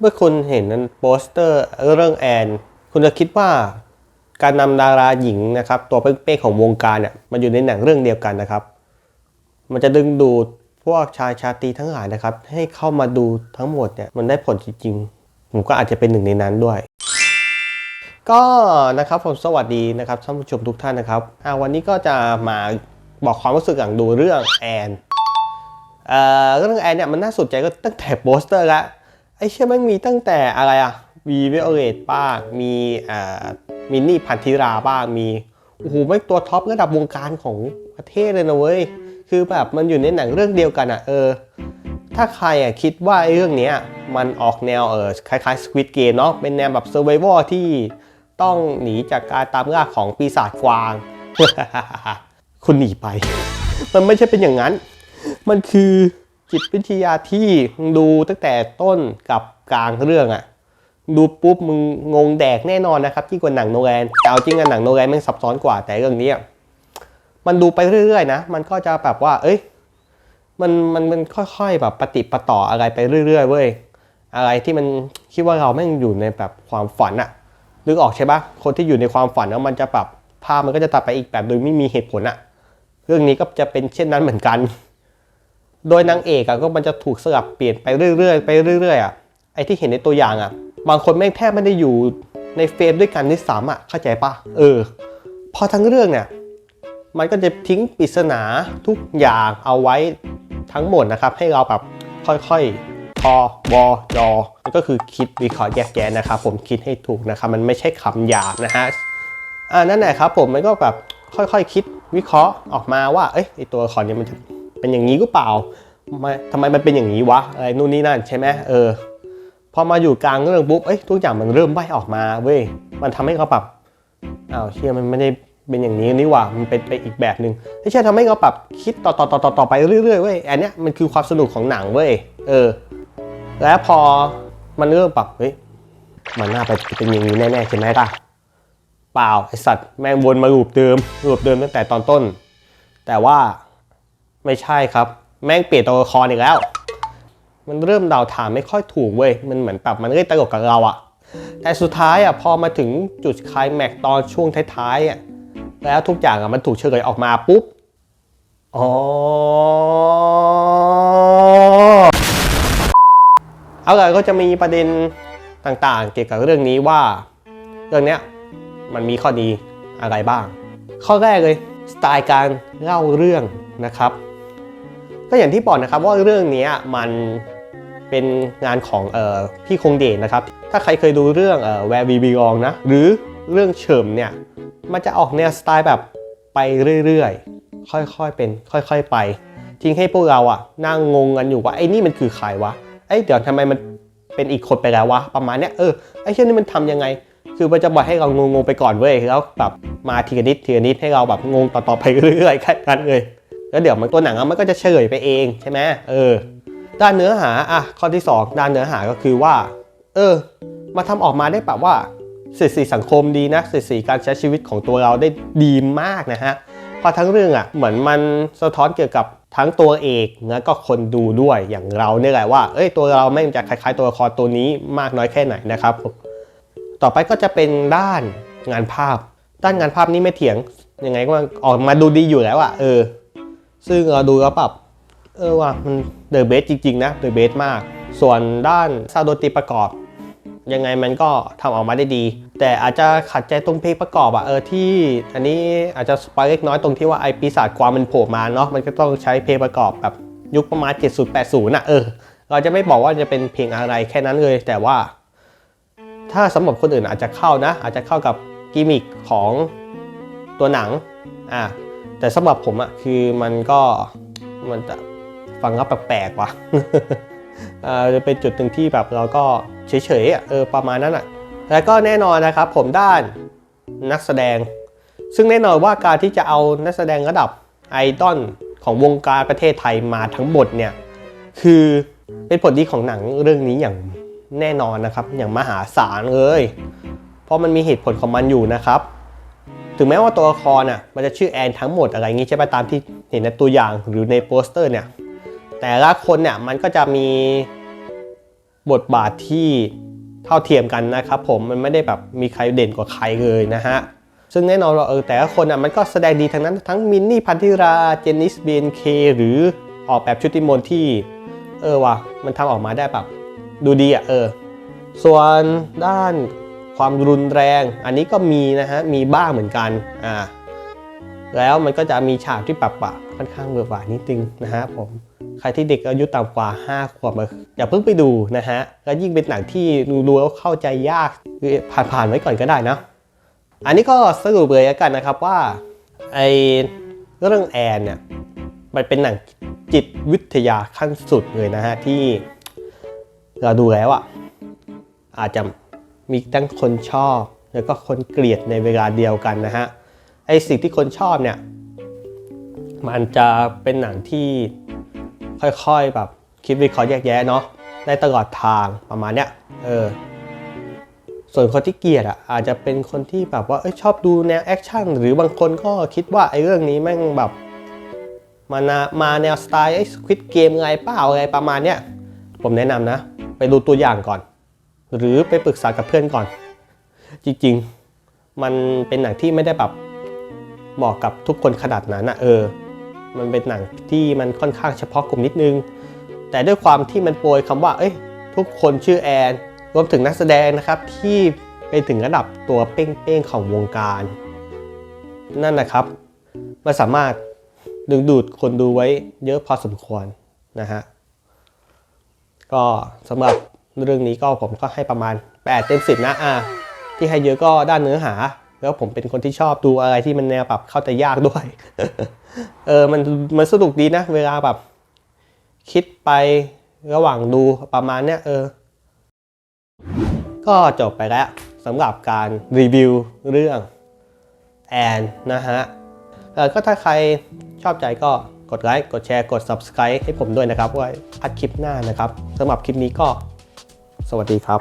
เมื่อคุณเห็นนั้นโปสเตอร์เรื่องแอน คุณจะคิดว่าการนำดาราหญิงนะครับตัวเป้งๆของวงการเนี่ยมันอยู่ในหนังเรื่องเดียวกันนะครับ มันจะดึงดูดพวกชายชาตรีทั้งหลายนะครับ ให้เข้ามาดูทั้งหมดเนี่ยมันได้ผลจริงๆ ผมก็อาจจะเป็นหนึ่งในนั้นด้วย ก็นะครับผมสวัสดีนะครับท่านผู้ชมทุกท่านนะครับอ่าวันนี้ก็จะมาบอกความรู้สึกอย่างดูเรื่องแอนเอ่อเรื่องแอนเนี่ยมันน่าสนใจก็ตั้งแต่โปสเตอร์ละ ไอ้เชื่อแมันมีตั้งแต่อะไรอะวีเวโอเรตบ้าง มีอ่ามินนี่พันธิราบ้าง มีโอ้โหไม่ตัวท็อประดับวงการของประเทศเลยนะเว้ย คือแบบมันอยู่ในหนังเรื่องเดียวกันอะเออ ถ้าใครอะคิดว่าไอ้เรื่องเนี้ยมันออกแนวเออคล้ายๆ Squid Game เนาะ เป็นแนวแบบ Survival ที่ต้องหนีจากการตามล่าของปีศาจกวาง คุณหนีไป มันไม่ใช่เป็นอย่างนั้น มันคือ จิตวิทยาที่ดูตั้งแต่ต้นกับกลางเรื่องอะดูปุ๊บมึงงงแดกแน่นอนนะครับที่กว่าหนังโนแลนแต่เอาจริงอะหนังโนแลนมันซับซ้อนกว่าแต่เรื่องนี้อะมันดูไปเรื่อยๆนะมันก็จะแบบว่า เอ้ยมันมันมันค่อยๆแบบปฏิปต่ออะไรไปเรื่อยๆเว้ยอะไรที่มันคิดว่าเราแม่งอยู่ในแบบความฝันอะนึกออกใช่ปะคนที่อยู่ในความฝันแล้วมันจะแบบภาพมันก็จะตัดไปอีกแบบโดยไม่มีเหตุผลอะเรื่องนี้ก็จะเป็นเช่นนั้นเหมือนกัน โดยนางเอกอะก็มันจะถูกสลับเปลี่ยนไปเรื่อยๆไปเรื่อยๆอะไอที่เห็นในตัวอย่างอะบางคนแม่งแทบไม่ได้อยู่ในเฟรมด้วยกันด้วยซ้ำอะเข้าใจปะเออ พอทั้งเรื่องเนี่ยมันก็จะทิ้งปริศนาทุกอย่างเอาไว้ทั้งหมดนะครับ ให้เราแบบค่อยๆพอวอยอก็คือคิดวิเคราะห์แยกแยะนะครับ ผมคิดให้ถูกนะครับ มันไม่ใช่คำหยาบนะฮะอ่านั่นแหละครับผมมันก็แบบค่อยๆคิดวิเคราะห์ออกมาว่าเอ้ยไอตัวละครเนี้มันจะ เป็นอย่างนี้หรือเปล่าทำไมมันเป็นอย่างนี้วะอะไรนู่นนี่นั่นใช่ไหมเออพอมาอยู่กลางเรื่องปุ๊บเอ้ยทุกอย่างมันเริ่มใบออกมาเว้ยมันทำให้เราแบบอ้าวเชื่อมันไม่ได้เป็นอย่างนี้นี่หว่ามันเป็นไปอีกแบบหนึ่งไม่ใช่ทำให้เราแบบคิดต่อต่อต่อต่อต่อไปเรื่อยๆเว้ยอันเนี้ยมันคือความสนุกของหนังเว้ยเออ แล้วพอมันเริ่มปรับเฮ้ยมันน่าไปเป็นอย่างนี้แน่ๆใช่ไหมล่ะเปล่าไอสัตว์แม่งวนมาลูปเดิมลูปเดิมตั้งแต่ตอนต้น แต่ว่า ไม่ใช่ครับ แม่งเปลี่ยนตัวละครอีกแล้ว มันเริ่มเดาถามไม่ค่อยถูกเว้ย มันเหมือนแบบมันเล่นตลกกับเราอะแต่สุดท้ายอะพอมาถึงจุดคลายแม็กตอนช่วงท้ายๆอะแล้วทุกอย่างอะมันถูกเฉลยออกมาปุ๊บ อ๋อ เอาล่ะก็จะมีประเด็นต่างๆ เกี่ยวกับเรื่องนี้ว่า เรื่องเนี้ยมันมีข้อดีอะไรบ้าง ข้อแรกเลย สไตล์การเล่าเรื่องนะครับ ก็อย่างที่บอกนะครับว่าเรื่องนี้มันเป็นงานของออพี่คงเดชนะครับ ถ้าใครเคยดูเรื่องออ Where We Belong นะ หรือเรื่องเฉิมเนี่ย มันจะออกแนวสไตล์แบบไปเรื่อยๆ ค่อยๆเป็น ค่อยๆไป ทิ้งให้พวกเราอะนั่งงงกันอยู่ว่าไอ้นี่มันคือใครวะ ไอ้เดี๋ยวทำไมมันเป็นอีกคนไปแล้ววะ ประมาณเนี้ย เออ ไอ้เช่นนี้มันทำยังไง คือมันจะบอกให้เรางงๆไปก่อนเว้ย แล้วแบบมาทีละนิดทีละนิดให้เราแบบงงต่อๆไปเรื่อยๆแค่นั้นเลย แล้วเดี๋ยวมันตัวหนังมันก็จะเฉลยไปเองใช่ไหมเออ ด้านเนื้อหาอะข้อที่ 2 ด้านเนื้อหาก็คือว่า เออ มาทำออกมาได้แบบว่าสียดสีสังคมดีนะสียดสีการใช้ชีวิตของตัวเราได้ดีมากนะฮะเพราะทั้งเรื่องอะเหมือนมันสะท้อนเกี่ยวกับทั้งตัวเอกแล้วก็คนดูด้วยอย่างเราเนี่ยแหละว่าเอ้ยตัวเราแม่งจะคล้ายๆตัวละครตัวนี้มากน้อยแค่ไหนนะครับ ต่อไปก็จะเป็นด้านงานภาพ ด้านงานภาพนี้ไม่เถียงยังไงก็ออกมาดูดีอยู่แล้วอะเออ ซึ่งเราดูแล้วแบบเออว่ามันเดอะเบสจริง ๆ นะเดอะเบสมาก ส่วนด้านซาวดนตรีประกอบ ยังไงมันก็ทำออกมาได้ดี แต่อาจจะขัดใจตรงเพลงประกอบอะเออที่อันนี้อาจจะสปอยเล็กน้อยตรงที่ว่าไอปีศาจความมันโผล่มาเนาะมันก็ต้องใช้เพลงประกอบแบบยุคประมาณ 70 80น่ะเออ เราจะไม่บอกว่าจะเป็นเพลงอะไรแค่นั้นเลย แต่ว่า ถ้าสำหรับคนอื่นอาจจะเข้านะ อาจจะเข้ากับกิมมิคของตัวหนังอะ แต่สำหรับผมอะคือมันก็มันจะฟังแล้วแปลกๆว่ะอ่าจะเป็นจุดหนึ่งที่แบบเราก็เฉยๆอะเออประมาณนั้นอะแล้วก็แน่นอนนะครับผมด้านนักแสดง ซึ่งแน่นอนว่าการที่จะเอานักแสดงระดับไอดอลของวงการประเทศไทยมาทั้งหมดเนี่ยคือเป็นผลดีของหนังเรื่องนี้อย่างแน่นอนนะครับ อย่างมหาศาลเลย เพราะมันมีเหตุผลของมันอยู่นะครับ ถึงแม้ว่าตัวละครอะมันจะชื่อแอนทั้งหมดอะไรอย่างงี้ใช่ไหมตามที่เห็นในตัวอย่างหรือในโปสเตอร์เนี่ยแต่ละคนเนี่ยมันก็จะมีบทบาทที่เท่าเทียมกันนะครับผมมันไม่ได้แบบมีใครเด่นกว่าใครเลยนะฮะซึ่งแน่นอนว่าเออแต่ละคนอะมันก็แสดงดีทั้งนั้นทั้งมินนี่พันธิราเจนนิสเบนเคหรือออกแบบชุติมนที่ เออว่ะมันทำออกมาได้แบบดูดีอะเออ ส่วนด้าน ความรุนแรง อันนี้ก็มีนะฮะมีบ้างเหมือนกันอ่าแล้วมันก็จะมีฉากที่ปรับปะค่อนข้างเบื่อหวานิดนึงนะฮะผมใครที่เด็กอายุต่ำกว่า 5 ขวบอย่าเพิ่งไปดูนะฮะแล้วยิ่งเป็นหนังที่ดูแล้วเข้าใจยากคือผ่านไว้ก่อนก็ได้นะ อันนี้ก็สรุปเลยกันนะครับว่าไอเรื่องแอนเนี่ยมันเป็นหนังจิตวิทยาขั้นสุดเลยนะฮะที่เราดูแล้วอะอาจจะ มีทั้งคนชอบ แล้วก็คนเกลียดในเวลาเดียวกันนะฮะไอสิ่งที่คนชอบเนี่ยมันจะเป็นหนังที่ค่อยๆแบบคิดวิเคราะห์แยกแยะเนาะได้ตลอดทางประมาณเนี้ยเออส่วนคนที่เกลียดอะอาจจะเป็นคนที่แบบว่าเอยชอบดูแนวแอคชั่นหรือบางคนก็คิดว่าไอ้เรื่องนี้แม่งแบบมานามาแนวสไตล์ไอ้ควิดเกมไงเปล่าอะไรประมาณเนี้ยผมแนะนำนะ ไปดูตัวอย่างก่อน หรือไปปรึกษากับเพื่อนก่อน จริงๆ มันเป็นหนังที่ไม่ได้แบบเหมาะกับทุกคนขนาดนั้นนะเออ มันเป็นหนังที่มันค่อนข้างเฉพาะกลุ่มนิดนึง แต่ด้วยความที่มันโปรยคำว่า เอ้ย ทุกคนชื่อแอน รวมถึงนักแสดงนะครับที่ไปถึงระดับตัวเป้งๆของวงการ นั่นนะครับ มันสามารถดึงดูดคนดูไว้เยอะพอสมควรนะฮะ ก็สำหรับ เรื่องนี้ก็ผมก็ให้ประมาณ 8 เต็ม 10 นะอะที่ให้เยอะก็ด้านเนื้อหา แล้วผมเป็นคนที่ชอบดูอะไรที่มันแนวแบบเข้าใจยากด้วย เออมันมันสนุกดีนะ เวลาแบบ คิดไประหว่างดูประมาณเนี้ยเออ ก็จบไปแล้วสำหรับการรีวิวเรื่องแอนนะฮะเออก็ถ้าใครชอบใจก็กดไลค์ กดแชร์ กด Subscribe ให้ผมด้วยนะครับไว้พัดคลิปหน้านะครับสำหรับคลิปนี้ก็ สวัสดีครับ